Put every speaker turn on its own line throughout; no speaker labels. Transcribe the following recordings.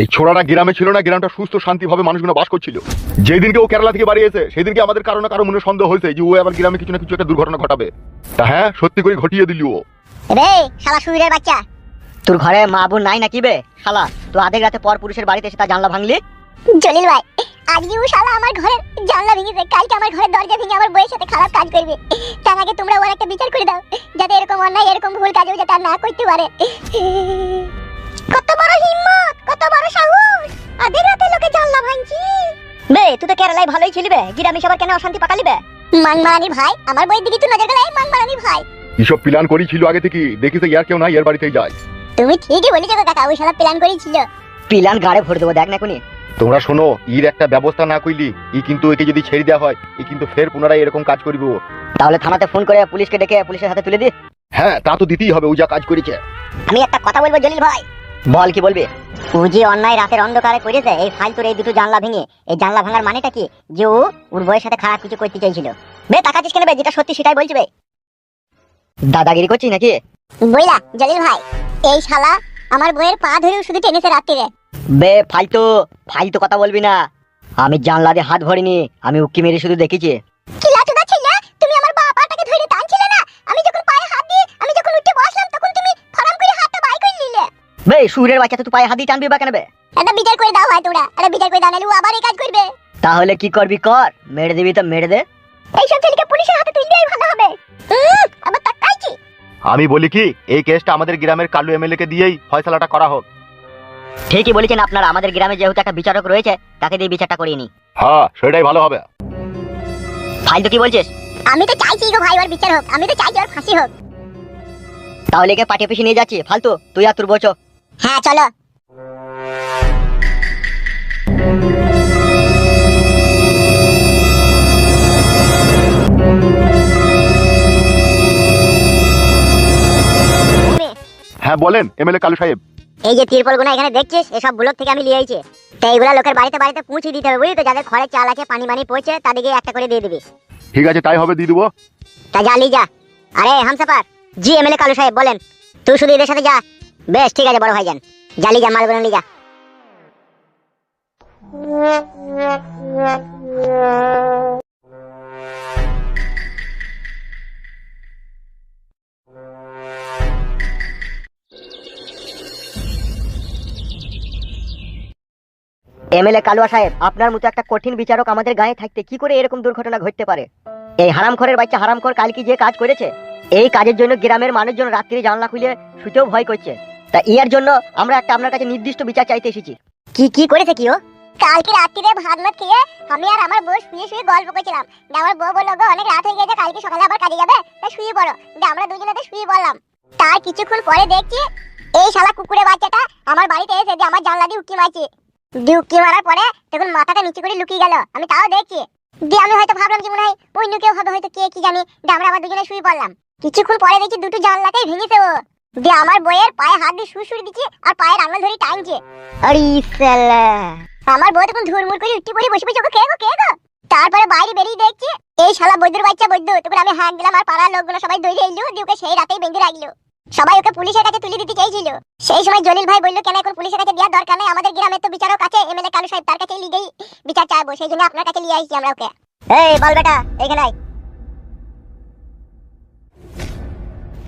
এই ছোড়াটা গ্রামে ছিল না গ্রামটা সুস্থ শান্তিভাবে মানুষগুলো বাস করছিল। যেই দিনকে ও কেরালা থেকে বাড়ি এসে সেই দিনকে আমাদের কারণে কারও মনে সন্দেহ হয়েছে যে ও আবার গ্রামে কিছু না কিছু একটা দুর্ঘটনা ঘটাবে। তা হ্যাঁ সত্যি করে ঘটিয়ে দিলি ও।
রে শালা সুইরের বাচ্চা।
তোর ঘরে মা বোন নাই নাকি বে? শালা তো আধেক রাতে পর পুরুষের বাড়িতে এসে তা জানলা ভাঙলি?
জলিল ভাই আজকে ও শালা আমার ঘরের জানলা ভেঙেছে। কালকে আমার ঘরের দরজা ভেঙে আমার বইয়ের সাথে খারাপ কাজ করবে। তার আগে তোমরা ওর একটা বিচার করে দাও যাতে এরকম অন্যায় এরকম ভুল কাজও যাতে আর না করতে পারে। কত বড় হিম্মত! বড় সাহস। আধেক রাতে লোকে জানলা ভাঙছি
বে তুই তো কেরালায় ভালোই ছিলি বে। গ্রামে সবার কেন অশান্তি পাকালি বে?
মানমারানির ভাই আমার বইয়ের দিকে তুই নজর গেলে মানমারানির ভাই।
প্ল্যান করি ছিল আগে থেকে? দেখিস ইয়ার কেউ নাই এর বাড়িতেই যায়।
তুমি ঠিকই বলেছ গো কাকা ওই শালা প্ল্যান করেছিল।
পিলান গাড়ে ভরে দেবো দেখ না কোনি
তোমরা শোনো ইর একটা ব্যবস্থা না কইলি ই কিন্তু একে যদি ছেড়ে দেওয়া হয় ই কিন্তু ফের পুনরায় এরকম কাজ করব।
তাহলে থানাতে ফোন করে পুলিশকে ডেকে পুলিশের হাতে তুলে দি।
হ্যাঁ তা তো দিতেই হবে ও যা কাজ করেছে।
আমি একটা কথা বলব জলিল ভাই
বল কি বলবি?
ও যে অন্যায় রাতের অন্ধকারে করেছে এই ফালতুর এই দুটো জানলা ভেঙে। এই জানলা ভাঙার মানেটা কি? যে ও ওর বইয়ের সাথে খারাপ কিছু করতে চাইছিল। বে তাকাচ্ছিস কেন বে? যেটা সত্যি সেটাই বলছি বে।
দাদাগিরি করছিস নাকি?
বইলা জলিল ভাই এই শালা আমার বইয়ের পা ধরেও শুধু টেনেছে রাত্রিরে।
বে ফালতু ফালতু কথা বলবি না। আমি জানলা দিয়ে হাত ভরিনি আমি উকি মেরে শুধু দেখেছি। বে সুরের বাচ্চা তো তুই পায়ে হাত দিয়ে টানবি বা কেন বে?
একটা বিচার করে দাও হয় তোমরা একটা বিচার করে দাও নাহলে ও আবার এই কাজ করবে।
তাহলে কি করবি কর? মেরে দিবি তো মেরে দে।
এইসব ছেলেকে পুলিশের হাতে তুলে দেওয়াই ভালো হবে। তাকাইছি।
আমি বলি কি এই কেসটা আমাদের গ্রামের কালু এমএলএ কে দিয়েই ফয়সালাটা করা হোক।
ঠিকই বলেছেন আপনারা আমাদের গ্রামে যেহেতু একটা বিচারক রয়েছে তাকে দিয়ে বিচারটা করিয়ে নি
হ্যাঁ সেটাই ভালো হবে।
ফালতু কি বলছিস?
আমি তো চাইছি গো ভাই ওর বিচার হোক। আমি তো চাইছি ওর ফাঁসি হোক।
তাহলে একে পাঠিয়ে পিছিয়ে নিয়ে যাচ্ছি ফালতু। তুই আর তোর বোঝো
হ্যাঁ চলো।
হ্যাঁ বলেন এমএলএ কালু সাহেব।
এই যে তিরপলগুলো এখানে দেখছিস? এসব ব্লক থেকে আমি নিয়ে আইছি তো এইগুলা লোকের বাড়িতে বাড়িতে পৌঁছে দিতে হবে বুঝলি তো? যাদের ঘরে চাল আছে পানি মানি পৌঁছে তাদেরকে একটা করে দিয়ে দিবি।
ঠিক আছে তাই হবে দিয়ে দেবো।
তা যা লি যা। আরে হামসাপার জি এমএলএ কালু সাহেব বলেন। তুই শুধু এদের সাথে যা। বেশ, ঠিক আছে, বড় ভাইজান। জালি যা মালগুলো নিয়ে যা
এমএলএ কালুয়া সাহেব, আপনার মতো একটা কঠিন বিচারক আমাদের গায়ে থাকতে কি করে এরকম দুর্ঘটনা ঘটতে পারে? এই হারামখরের বাচ্চা হারামখোর কালকে যে কাজ করেছে? এই কাজের জন্য গ্রামের মানুষজন রাত্রি জানলা খুলে শুতেও ভয় করছে। তা ইয়ার জন্য আমরা একটা আপনার কাছে নির্দিষ্ট বিচার চাইতে এসেছি।
কি কি করেছে কি ও? কালকে রাত্রিরে ভাত মাত খেয়ে আমি আর আমার বউ শুয়ে শুয়ে গল্প করছিলাম। যে আমার বউ বলল, গো, অনেক রাত হয়ে গেছে, কালকে সকালে আবার কাজে যাবে? তা শুয়ে পড়ো। যে আমরা দুজনে শুয়ে পড়লাম। তার কিছুক্ষণ পরে দেখছি, এই শালা কুকুরের বাচ্চাটা আমার বাড়িতে এসে যে আমার জানলা দিয়ে উকি মারছে। দিয়ে উকি মারার পরে তখন মাথাটা নিচে করে লুকিয়ে গেল। আমি তাও দেখছি। দিয়ে আমি হয়তো ভাবলাম যে মনে হয় অন্য কেউ হবে, হয়তো কে, কি জানি। যে আমরা আবার দুজনে শুয়ে পড়লাম। কিছুক্ষণ পরে দেখছি দুটো জানলাতেই ভেঙেছে ও। দিয়ে আমার বইয়ের পায়ে হাত দিয়ে শুয়ে দিচ্ছে আর পায়ের আঙুল ধরে টানছে। আরে সালা আমার বউ তখন ধুরমুর করে উঠে পড়ে বসে বসে ওকে গো কে গো? তারপরে বাইরে বেরিয়ে দেখছি এই শালা বৈদ্যুর বাচ্চা বৈদ্য তখন আমি হাত দিলাম আর পাড়ার লোকগুলো সবাই দৌড়ে এলো দিয়ে ওকে সেই রাতেই বেঁধে রাখল। সবাই ওকে পুলিশের কাছে তুলে দিতে চাইছিল। সেই সময় জলিল ভাই বলল কেন এখন পুলিশের কাছে দেওয়ার দরকার নেই? আমাদের গ্রামে তো বিচারক আছে এমএলএ কালু সাহেব তার কাছে লিগেই বিচার চাইব সেই জন্য আপনার কাছে নিয়ে আসছি আমরা ওকে। এই বল বেটা এখানে আয়।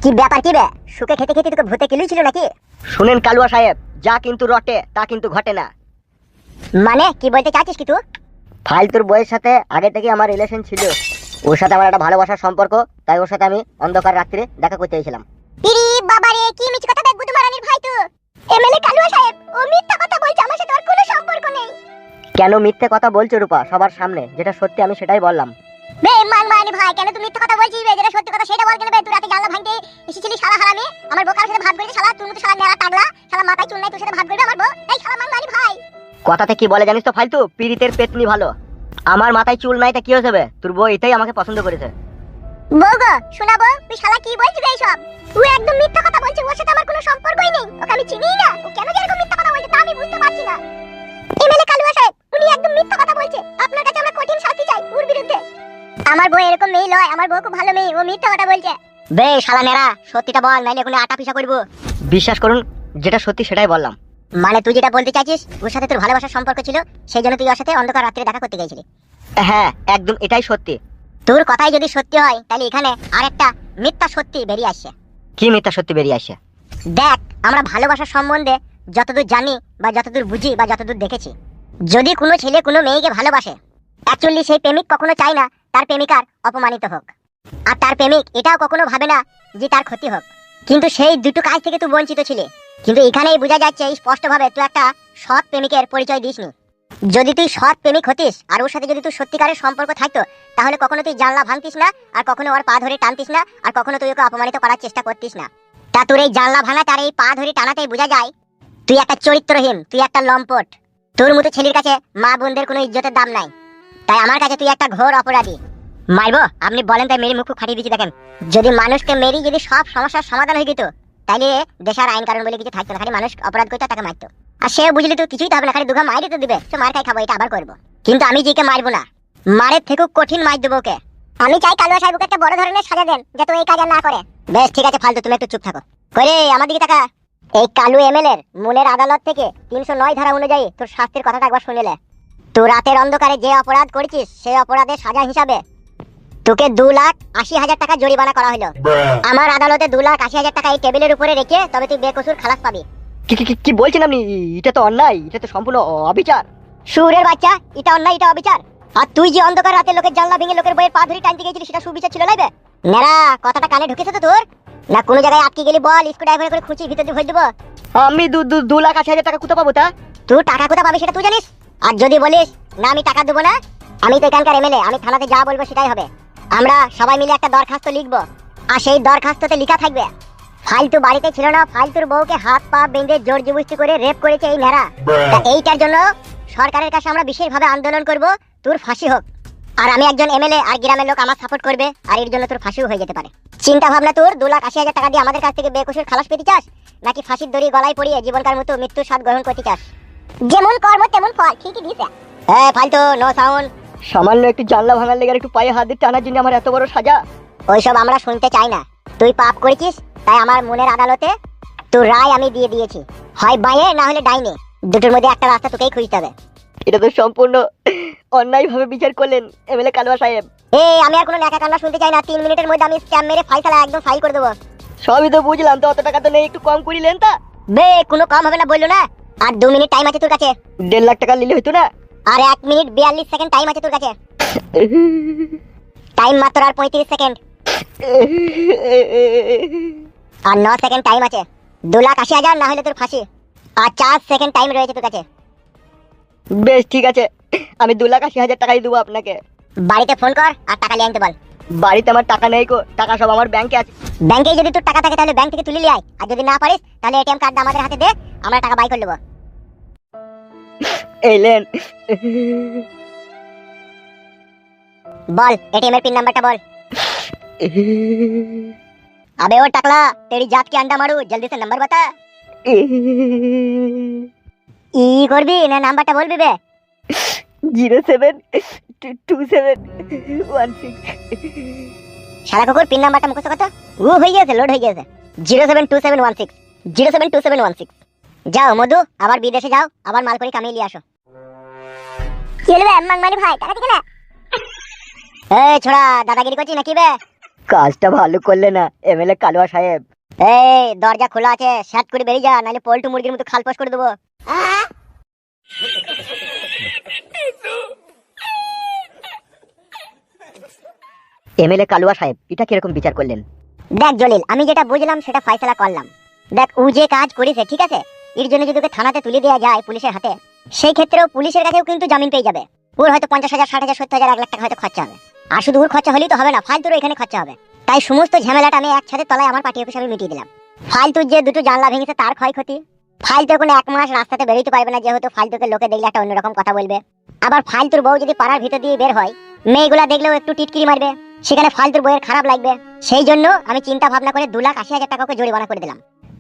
কি ব্যাপার কি বে? শুকে খেতে খেতে তোকে ভূতে কিলুই ছিল নাকি?
শুনেন কালুয়া সাহেব যা কিন্তু রটে তা কিন্তু ঘটে না।
মানে কি বলতে চাচ্ছিস কি তুই?
ফালতুর বইয়ের সাথে আগে থেকে আমার রিলেশন ছিল। ওর সাথে আমার একটা ভালোবাসার সম্পর্ক তাই ওর সাথে আমি অন্ধকার রাত্রে দেখা করতে চাইছিলাম
ইরি বাবারে কি মিছ কথা বেগুদু মারানির ভাই তো? এমএলএ কালুয়া সাহেব ও মিথ্যা কথা বলছে আমার সাথে ওর কোনো সম্পর্ক নেই।
কেন মিথ্যে কথা বলছো রূপা সবার সামনে যেটা সত্যি আমি সেটাই বললাম।
বে মান মারানি ভাই কেন তুই মিথ্যা কথা বলছিস বে যেটা সত্যি কথা সেটা বল কেন বে? তুই রাতে জানলা ভাঙতে এসেছিলি শালা হারামি? আমার বোকার সাথে ভাব করেছে শালা তুই মতো শালা নেড়া টাগলা শালা মাথায় চুল নাই তোর সাথে ভাব করবে আমার বউ? এই শালা মান মারানি ভাই।
কথাতে কি বলে জানিস তো ফালতু? পীড়িতের পেতনি ভালো। আমার মাথায় চুল নাই তা কি হয়েছে বে? তোর বউ এটাই আমাকে পছন্দ করেছে।
বউ গো শোনাবো তুই শালা কি বলছিস বে সব তুই একদম মিথ্যা কথা বলছিস ওর সাথে আমার কোনো সম্পর্কই নেই। ওকে আমি চিনি না। ও কেন যে এরকম মিথ্যা কথা বলছে তা আমি বুঝতে পারছি না। এমএলএ কালুয়া সাহেব উনি একদম মিথ্যা কথা বলছে। আপনার কাছে আমরা কঠিন শাস্তি চাই ওর বিরুদ্ধে। আমার বউ এরকম মেয়ে লয় আমার বউ খুব ভালো মেয়ে ও মিথ্যা কথা বলছে। বে শালা নেড়া সত্যিটা বল নাইলে এখন আটা পিসা করব।
বিশ্বাস করুন যেটা সত্যি সেটাই বললাম।
মানে তুই যেটা বলতে চাইছিস ওর সাথে তোর ভালোবাসার সম্পর্ক ছিল সেই জন্য তুই ওর সাথে অন্ধকার রাত্রে দেখা করতে গেছিলি।
হ্যাঁ একদম এটাই সত্যি।
তোর কথাই যদি সত্যি হয় তাহলে এখানে আরেকটা মিথ্যা সত্যি বেরিয়ে আসছে।
কি মিথ্যা সত্যি বেরিয়ে আসে
দেখ আমরা ভালোবাসার সম্বন্ধে যতদূর জানি বা যতদূর বুঝি বা যতদূর দেখেছি যদি কোনো ছেলে কোনো মেয়েকে ভালোবাসে অ্যাকচুয়ালি সেই প্রেমিক কখনো চায় না তার প্রেমিকার অপমানিত হোক। আর তার প্রেমিক এটাও কখনো ভাবে না যে তার ক্ষতি হোক। কিন্তু সেই দুটো কাজ থেকে তুই বঞ্চিত ছিলে। কিন্তু এখানেই বোঝা যাচ্ছে স্পষ্টভাবে তুই একটা সৎ প্রেমিকের পরিচয় দিসনি। যদি তুই সৎ প্রেমিক হতিস আর ওর সাথে যদি তুই সত্যিকারের সম্পর্ক থাকতো, তাহলে কখনো তুই জানলা ভাঙতিস না, আর কখনো ওর পা ধরে টানতিস না, আর কখনো তুই ওকে অপমানিত করার চেষ্টা করতিস না। তা তোর এই জানলা ভাঙা, তার এই পা ধরে টানাতেই বোঝা যায়, তুই একটা চরিত্রহীন, তুই একটা লম্পট। তোর মতো ছেলের কাছে মা বোনদের কোনো ইজ্জতের দাম নাই। তাই আমার কাছে তুই একটা ঘোর অপরাধী। মারবো? আপনি বলেন তাই মেরি মুখ ফাটিয়ে দিচ্ছি দেখেন। যদি মানুষকে মেরি, যদি সব সমস্যার সমাধান হয়ে যেত তাহলে দেশের আইন কারণ বলে কিছু থাকতো না। খালি মানুষ অপরাধ করতো, তাকে মারতো। আর সে বুঝলি তো, কিছুই তো হবে না। খালি দুঘা মাইরে তো দিবে। সে মার খাই খাব, এটা আবার করব। কিন্তু আমি যেকে মারবো না মারের থেকেও কঠিন মার দেবো ওকে। আমি চাই কালুয়া সাহেবকে একটা বড় ধরনের সাজা দেন, যাতে এই কাজ না করে। বেশ, ঠিক আছে, ফালতু, তুমি একটু চুপ থাকো। করে আমার দিকে টাকা এই কালু এমএলএ এর মূলের আদালত থেকে তিনশো নয় ধারা অনুযায়ী তোর শাস্তির কথাটা একবার শুনিলে তুই রাতের অন্ধকারে যে অপরাধ করেছিস সেই অপরাধের সাজা হিসাবে তোকে দু লাখ আশি হাজার টাকা জরিমানা করা হলো। আমার আদালতে দু লাখ আশি হাজার টাকা এই টেবিলের উপরে রেখে তবে তুই বেকসুর খালাস পাবি।
কি কি- কি- কি বলছেন আপনি? এটা তো অন্যায় এটা তো সম্পূর্ণ অবিচার।
সুরের বাচ্চা এটা অন্যায় এটা অবিচার। আর তুই যে অন্ধকার রাতে লোকের জানলা ভেঙে লোকের বইয়ের পা ধরে টানতে গেছিলি সেটা সুবিচার ছিল লাইবে নেরা কথাটা কানে ঢুকেছে তো তোর? না কোনো জায়গায় আটকে গেলি বল স্ক্রু ড্রাইভার করে খুঁচি ভিতর দিয়ে ভরে দেবো।
আমি দু দু- দু লাখ আশি হাজার টাকা কোথা পাবো তা?
তুই টাকা কোথা পাবি সেটা তুই জানিস? আর যদি বলিস না আমি টাকা দেবো না আমি তো এখানকার এমএলএ আমি থানাতে যা বলব সেটাই হবে। আমরা সবাই মিলে একটা দরখাস্ত লিখব আর সেই দরখাস্ততে লেখা থাকবে ফালতু বাড়িতে ছিল না ফালতুর বউকে হাত পা বেঁধে জোর জবস্তি করে রেপ করেছে এই নেরা এইটার জন্য সরকারের কাছে আমরা বিশেষভাবে আন্দোলন করব তোর ফাঁসি হোক। আর আমি একজন এমএলএ আর গ্রামের লোক আমার সাপোর্ট করবে আর এর জন্য তোর ফাঁসিও হয়ে যেতে পারে। চিন্তা ভাবনা তোর দু লাখ আশি হাজার টাকা দিয়ে আমাদের কাছ থেকে বেকসুর খালাস পেতে চাস? নাকি ফাঁসির দড়ি গলায় পড়িয়ে জীবনকার মতো মৃত্যুর স্বাদ গ্রহণ করতে চাস? যেমন কর্ম তেমন ফল ঠিকই দিছে হ্যাঁ ফালতু নো সাউন্ড
সামান্য একটু জানলা ভাঙার লেগে একটু পায়ে হাত দিয়ে টানার জন্য আমার এত বড় সাজা।
ওইসব আমরা শুনতে চাই না। তুই পাপ করেছিস তাই আমার মনের আদালতে তোর রায় আমি দিয়ে দিয়েছি। হয় বাইরে না হলে ডাইনে। দুটোর মধ্যে একটা রাস্তা তোকেই খুঁজতে হবে।
এটা তো সম্পূর্ণ অন্যায় ভাবে বিচার করলেন এমএলএ কালুয়া সাহেব।
এ আমি আর কোনো ন্যাকা কান্না শুনতে চাই না। তিন মিনিটের মধ্যে আমি স্ক্যাম মেরে ফাইসালা একদম ফাইল করে দেবো।
সবই তো বুঝলাম তো অত টাকা তো নেই একটু কম করিলেন তা?
বে কোনো কম হবে না বলল না? আর দু মিনিট টাইম আছে তোর কাছে।
দেড় লাখ টাকা নিলে হইতো না?
আর এক মিনিট বিয়াল্লিশ সেকেন্ড টাইম আছে তোর কাছে। টাইম মাত্র আর পঁয়ত্রিশ সেকেন্ড আর ন সেকেন্ড টাইম আছে। দু লাখ আশি হাজার না হলে তোর ফাঁসি। আর চার সেকেন্ড টাইম রয়েছে তোর কাছে।
বেশ ঠিক আছে আমি দু লাখ আশি হাজার টাকাই দেবো আপনাকে
বাড়িতে ফোন কর আর টাকা নিয়ে আনতে বল
বাড়িতে আমার টাকা নেই কো টাকা সব আমার ব্যাংকে আছে
ব্যাংকে যদি তোর টাকা থাকে তাহলে ব্যাংক থেকে তুলে নিয়ে আয় আর যদি না পারিস তাহলে এটিএম কার্ডটা আমাদের হাতে দে আমরা টাকা বাই করে নেবো
এলেন
বল এটিএম এর পিন নাম্বারটা বল अबे ओ टकला तेरी जात की अंडा मारू जल्दी से नंबर बता ই করবি না নাম্বারটা বলবি বে?
Zero seven two seven one six.
শালা কুকুর পিন নাম্বারটা মুখস্থ ও হয়ে গেছে লোড হয়ে গেছে zero seven two seven one six. Zero seven two seven one six. যাও মধু আবার বিদেশে যাও আবার মাল করে কামিয়ে নিয়ে আসো। কি হলো বে মাংমানি ভাই টাকা দিকে না এই ছোড়া দাদাগিরি করছিস নাকি বে?
কাজটা ভালো করলে না এমএলএ কালুয়া সাহেব।
এই দরজা খোলা আছে শ্যাট করে বেরিয়ে যা নাহলে পোল্টু মুরগির মতো খালপাস করে দেবো।
এমএলএ কালুয়া সাহেব এটা কীরকম বিচার করলেন?
দেখ জলিল আমি যেটা বুঝলাম সেটা ফয়সালা করলাম। দেখ ও যে কাজ করেছে ঠিক আছে? এর জন্য যদি ওকে থানাতে তুলে দেওয়া যায় পুলিশের হাতে সেই ক্ষেত্রেও পুলিশের কাছেও কিন্তু জামিন পেয়ে যাবে। ওর হয়তো পঞ্চাশ হাজার ষাট হাজার সত্তর হাজার এক লাখ টাকা হয়তো খরচা হবে। আর শুধু ওর খরচা হলেই তো হবে না ফালতুরও এখানে খরচা হবে। তাই সমস্ত ঝামেলাটা আমি একসাথে তলায় আমার পার্টি অফিসে আমি মিটিয়ে দিলাম। ফালতুর যে দুটো জানলা ভেঙেছে তার ক্ষয়ক্ষতি। ফালতু কোনো এক মাস রাস্তাতে বেরোতে পারবে না, যেহেতু ফালতুকে লোকে দেখলে একটা অন্যরকম কথা বলবে। আবার ফালতুর বউ যদি পাড়ার ভিতর দিয়ে বের হয়, মেয়েগুলা দেখলেও একটু টিটকিরি মারবে। সেখানে ফালতুর বইয়ের খারাপ লাগবে। সেই জন্য আমি চিন্তা ভাবনা করে দু লাখ আশি হাজার টাকা ওকে জরিমানা করে দিলাম।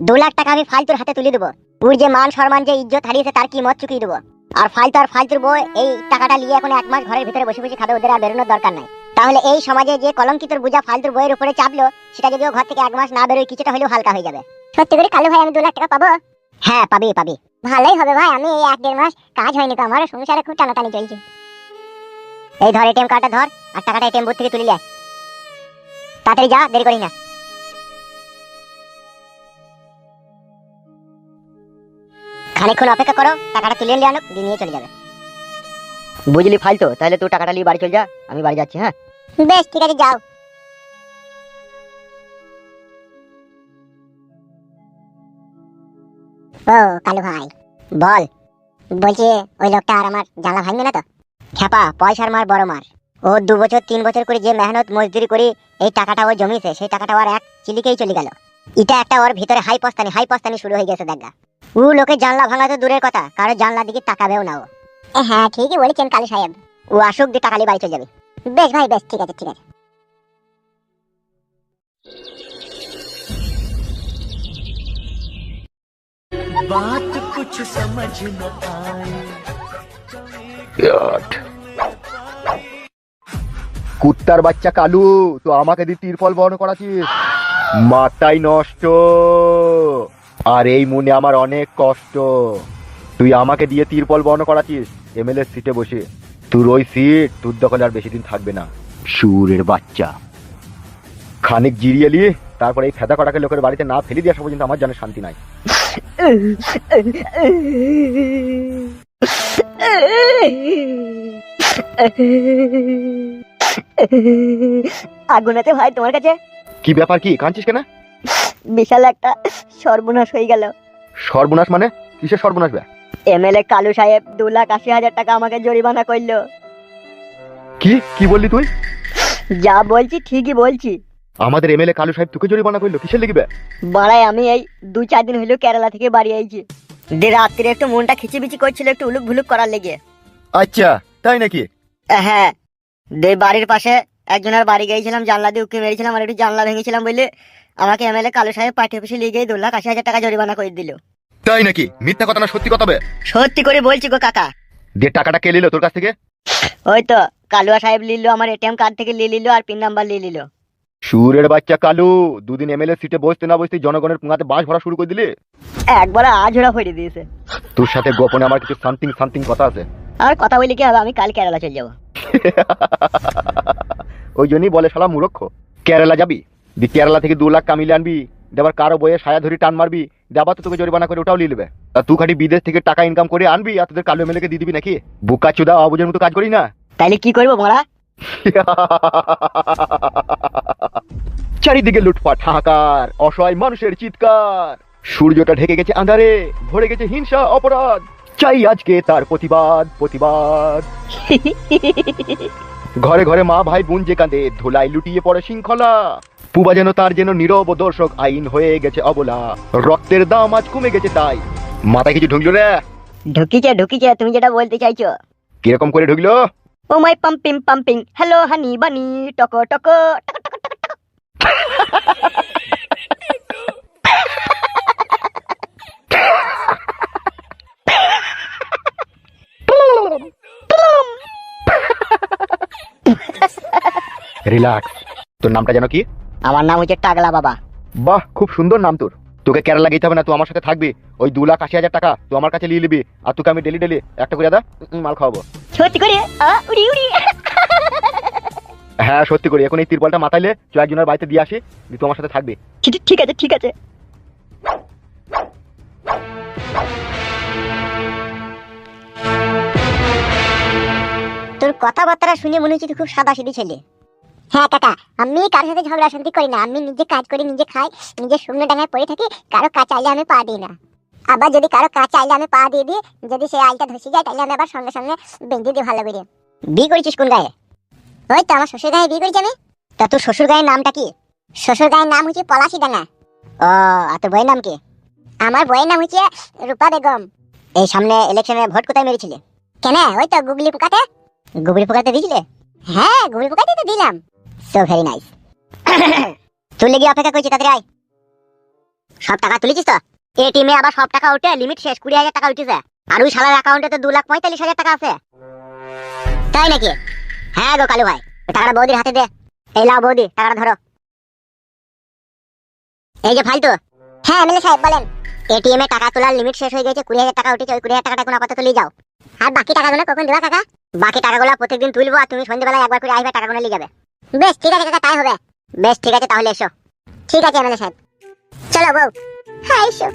দু লাখ টাকা আমি ফালতুর হাতে তুলে দেবো। ওর যে মান সম্মান, যে ইজ্জত হারিয়েছে তার কি মত চুকিয়ে দেবো? আর ফালতু আর ফালতুর বই এই টাকাটা নিয়ে এখন এক মাস ঘরের ভিতরে বসে বসে খাবে, ওদের আর বেরোনোর দরকার নাই। তাহলে এই সমাজে যে কলঙ্কিতর বোঝা ফালতুর বইয়ের উপরে চাপলো, সেটা যদি ঘর থেকে এক মাস না বেরোয়, কিছুটা হলেও হালকা হয়ে যাবে। সত্যি করে কালো ভাই, আমি দু লাখ টাকা পাবো? হ্যাঁ পাবি পাবি। ভালোই হবে ভাই, আমি এই এক দেড় মাস কাজ হয়নি তো, আমার সংসারে খুব টানাটানি চলছে। এই ধর এটিএম কার্ডটা ধর, আর টাকাটা এটিএম বুথ থেকে তুলে লে তাড়াতাড়ি যা, দেরি করি না। খানিকক্ষণ অপেক্ষা করো, টাকাটা তুলে নিয়ে আনো দিয়ে চলে যাবে।
বুঝলি ফালতো? তাহলে তুই টাকাটা নিয়ে বাড়ি চল যা, আমি বাড়ি যাচ্ছি হ্যাঁ?
বেশ, ঠিক আছে, যাও। ও, কালু ভাই, বল। বলছি, ওই লোকটা আর আমার জানলা ভাঙবে না তো? খেপা পয়সার মার, বড় মার। ও দু বছর, তিন বছর করে যে মেহনত, মজদুরি করে এই টাকাটা ও জমিয়েছে, সেই টাকাটা ওর এক চিলিকেই চলে গেল। এটা একটা ওর ভিতরে হাই পস্তানি হাই পস্তানি শুরু হয়ে গেছে, দেখা ও লোকে জানলা ভাঙা তো দূরের কথা, কারও জানলা দিকে তাকাবেও না ও। হ্যাঁ ঠিকই বলেছেন কালু সাহেব ও আসুক দিয়ে টাকালি বাড়ি চলে যাবে বেশ ভাই বেশ ঠিক আছে ঠিক আছে
बात कुछ समझ न आए
ইয়াট। কুত্তার বাচ্চা কালু তো আমাকে দিয়ে তিরপল বহন করাছিস মাথায় নষ্ট আর এই মনে আমার অনেক কষ্ট তুই আমাকে দিয়ে তিরপল বহন করাছিস এমএলএ সিটে বসে। তোর ওই সিট তোর দখলে আর বেশি দিন থাকবে না। সুরের বাচ্চা। খানিক জিরিয়ে নিয়ে তারপরে এই ফেদা কটাকে লোকের বাড়িতে না ফেলে দিয়ে আসা পর্যন্ত আমার জানে শান্তি নাই।
আগুন আছে ভাই তোমার কাছে?
কি ব্যাপার কি? কাঁদছিস কেন?
বিশাল একটা সর্বনাশ হয়ে গেল।
সর্বনাশ মানে? কিসের সর্বনাশ ব্যা
এমএলএ কালু সাহেব দু লাখ আশি হাজার টাকা আমাকে জরিমানা করল।
কি? কি বললি তুই?
যা বলছি ঠিকই বলছি।
আমাদের এমএলএ কালু সাহেব তোকে জরিমানা করল কিসের লিখবে
বাড়াই আমি এই দু চার দিন হইল কেরালা থেকে বাড়ি আইছি। যে রাত্রে একটু মনটা খিচি খিচিবিচি করছিল একটু উলুক ভুলুক করার লেগে।
আচ্ছা তাই নাকি?
হ্যাঁ। দে বাড়ির পাশে একজনের বাড়ি গিয়েছিলাম জানলা দিয়ে উকি মেরেছিলাম আর একটু জানলা ভেঙেছিলাম বলে আমাকে এমএলএ কালু সাহেব পার্টি অফিসে নিয়ে গিয়ে দু লাখ আশি হাজার টাকা জরিমানা করে দিল।
তাই নাকি? মিথ্যা কথা না সত্যি কথা বে?
সত্যি করে বলছি গো কাকা।
যে টাকাটা কে নিল তোর কাছ থেকে?
ওই তো কালুয়া সাহেব লিল আমার এটিএম কার্ড থেকে লিয়ে নিল আর পিন নাম্বার লিয়ে নিল।
সুরের বাচ্চা কালু দুদিন এমএলএ সিটে বসতে না বসতে জনগণের পুঙ্গাতে বাস ভরা শুরু করে দিলি?
একবার আজোড়া ফেরে দিয়েছে।
তোর সাথে গোপনে আমার কিছু সামথিং সামথিং কথা আছে।
আর কথা বলি কি হবে আমি কাল কেরালা চলে যাব।
ওই জন্যই বলে শালা মূর্খ। কেরালা যাবি? দি কেরালা থেকে দু লাখ কামিলে আনবি। দেবার কারও বইয়ে সায়া ধরি টান মারবি দেবার তো তোকে জরিমানা করে ওটাও নিয়ে নেবে তা তুই খালি বিদেশ থেকে টাকা ইনকাম করে আনবি আর তোদের কালো এমএলএ কে দিয়ে দিবি নাকি? বুকা চুদা অবুঝের মতো কাজ করি না?
তাইলে কি করব মোরা
চারিদিকে লুটপাট হাহাকার অসহায় মানুষের চিৎকার। সূর্যটা ঢেকে গেছে আঁধারে ভরে গেছে হিংসা অপরাধ। চাই আজকে তার প্রতিবাদ প্রতিবাদ। ঘরে ঘরে মা ভাই বোন যে কাঁদে ধুলাই লুটিয়ে পড়ে শৃঙ্খলা। পুবা যেন তার যেন নীরব দর্শক আইন হয়ে গেছে অবলা। রক্তের দাম আজ কমে গেছে তাই। মাথায় কিছু ঢুকলো রে?
ঢুকিছে ঢুকিছে তুমি যেটা বলতে চাইছো।
কীরকম করে ঢুকলো?
ও my pumping pumping. Hello honey bunny talk talk.
Relax তোর নামটা যেন কি?
আমার নাম হচ্ছে টাগলা বাবা।
বাহ খুব সুন্দর নাম তোর। তোকে কেরালা যেতে হবে না তুই আমার সাথে থাকবি। ওই দু লাখ আশি হাজার টাকা তুই আমার কাছে নিয়ে নিবি আর তোকে আমি ডেলি ডেলি একটা করে দা মাল খাওয়াবো।
সত্যি করে? আ, উড়ি উড়ি।
হ্যাঁ সত্যি করি। এখন এই তিরপলটা মাথাইলে তুই একজনের বাড়িতে দিয়ে আসি তুই আমার সাথে থাকবি।
ঠিক ঠিক আছে ঠিক আছে।
তোর কথাবার্তা শুনে মনে হচ্ছে তুই খুব সাদা সিধি ছেলে। হ্যাঁ কাকা আমি কারোর সাথে ঝগড়া শান্তি করি না। আমি নিজে কাজ করি, নিজে খাই, নিজে শুকনো ডাঙায় পড়ে থাকি, কারও কাজ চাইলে আমি পা দিই না। আবার যদি কারও কাজ চাইলে আমি পা দিয়ে দিই, যদি সে আলটা ধসে যায় তাহলে আমি আবার সঙ্গে সঙ্গে বেঁধে দিই ভালো করে। বিয়ে করেছিস কোন গায়ে? ওই তো আমার শ্বশুর গায়ে বিয়ে করেছি আমি। তা তোর শ্বশুর গায়ের নামটা কি? শ্বশুর গায়ের নাম হচ্ছে পলাশি ডাঙ্গা ও, আর তোর বইয়ের নাম কি? আমার বইয়ের নাম হচ্ছে রূপা বেগম। এই সামনে ইলেকশনে ভোট কোথায় মেরেছিলে? কেন? ওই তো গুগলি পোকাতে। গুগলি পোকাতে দিয়েছিলে? হ্যাঁ গুগলি পোকাতে তো দিলাম। সো ভেরি নাইস তুলে গিয়ে অপেক্ষা করছি তাদের আয়। সব টাকা তুলেছিস তো? এটিএমে আবার সব টাকা উঠে লিমিট শেষ কুড়ি হাজার টাকা উঠেছে। আর ওই শালার অ্যাকাউন্টে তো দু লাখ পঁয়তাল্লিশ হাজার টাকা আছে। তাই নাকি? হ্যাঁ গো কালু ভাই টাকাটা বৌদির হাতে দে। এই লাও বৌদি, টাকাটা ধরো। এই যে ফালতু। হ্যাঁ এমএলএ সাহেব, বলেন। এটিএম এ টাকা তোলার লিমিট শেষ হয়ে গেছে কুড়ি হাজার টাকা উঠেছে, ওই কুড়ি হাজার টাকাটা এখন আপাতত নিয়ে যাও। আর বাকি টাকাগুলো কখন দেবা, কাকা? বাকি টাকাগুলো প্রত্যেকদিন তুলবো আর তুমি সন্ধ্যেবেলায় একবার করে আসবে, টাকাগুলো নিয়ে যাবে। বেশ, ঠিক আছে কাকা, তাই হবে। বেশ, ঠিক আছে, তাহলে এসো। ঠিক আছে এমএলএ সাহেব। চলো, বউ। হ্যাঁ এসো।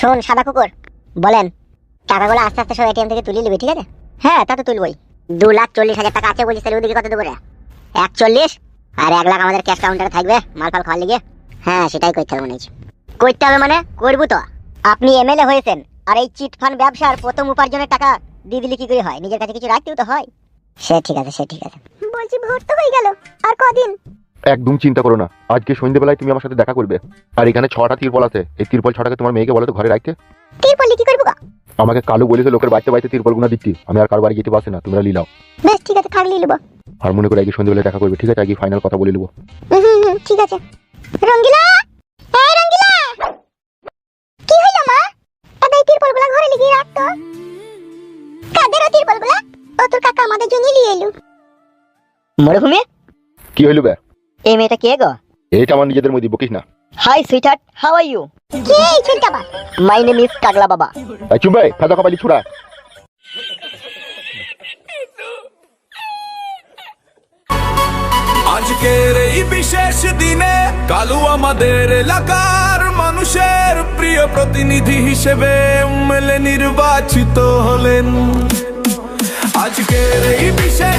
শোন, সাদা কুকুর, বলেন, টাকাগুলো আস্তে আস্তে সব এটিএম থেকে তুলে নিবি, ঠিক আছে? হ্যাঁ তা তো তুলবই। দু লাখ চল্লিশ হাজার টাকা আছে বলিস, তাহলে ওদিকে কত দেবো রে? একচল্লিশ? আর এক লাখ আমাদের ক্যাশ কাউন্টারে থাকবে মাল ফাল খাওয়ার লিগে। হ্যাঁ সেটাই করতে হবে মনে হচ্ছে। করতে হবে মানে করব তো। আপনি এমএলএ হয়েছেন আর এই চিট ফান্ড ব্যবসার প্রথম উপার্জনের টাকা দিয়ে দিলে কি করে হয় নিজের কাছে কিছু রাখতেও তো হয়। সে ঠিক আছে সে ঠিক আছে। বলছি ভোট তো হয়ে গেল আর কদিন?
একদম চিন্তা করো না আজকে সন্ধ্যেবেলায় তুমি আমার সাথে দেখা করবে। আর এখানে ছটা তিরপল আছে এই তিরপল ছটাকে তোমার মেয়েকে বলো তো ঘরে রাখতে।
বললি কি করব?
আমাকে কালু বলেছে লোকের বাচ্চা বাড়িতে তিরপল গুনা দিচ্ছি আমি আর কারও বাড়ি যেতে পারছি না তোমরা লিলাও
বেশ ঠিক আছে থাকলেই নেব।
আর মনে করে আজকে সন্ধ্যেবেলায় দেখা করবে ঠিক আছে? আজকে ফাইনাল কথা বলে
হুম, ঠিক আছে। রঙ্গিলা! এই রঙ্গিলা কি হইল মা দাদা এই তিরপলগুলা ঘরে লিখিয়ে রাখতো। কাদের ও তিরপলগুলা ও তোর কাকা আমাদের জন্য নিয়ে এলো।
মরুভূমি
কি হইল বে?
এই মেয়েটা কে গো?
এটা আমার নিজেদের মধ্যে বকিস না।
Hi sweetheart how are you
কে এই ছেলেটা বা
মাই নেম ইজ কাগলা বাবা।
এই চুপ বে ফাদা কপালি ছুড়া।
আজকের এই বিশেষ দিনে কালু আমাদের এলাকার মানুষের প্রিয় প্রতিনিধি হিসেবে এমএলএ নির্বাচিত হলেন। আজকের এই বিশেষ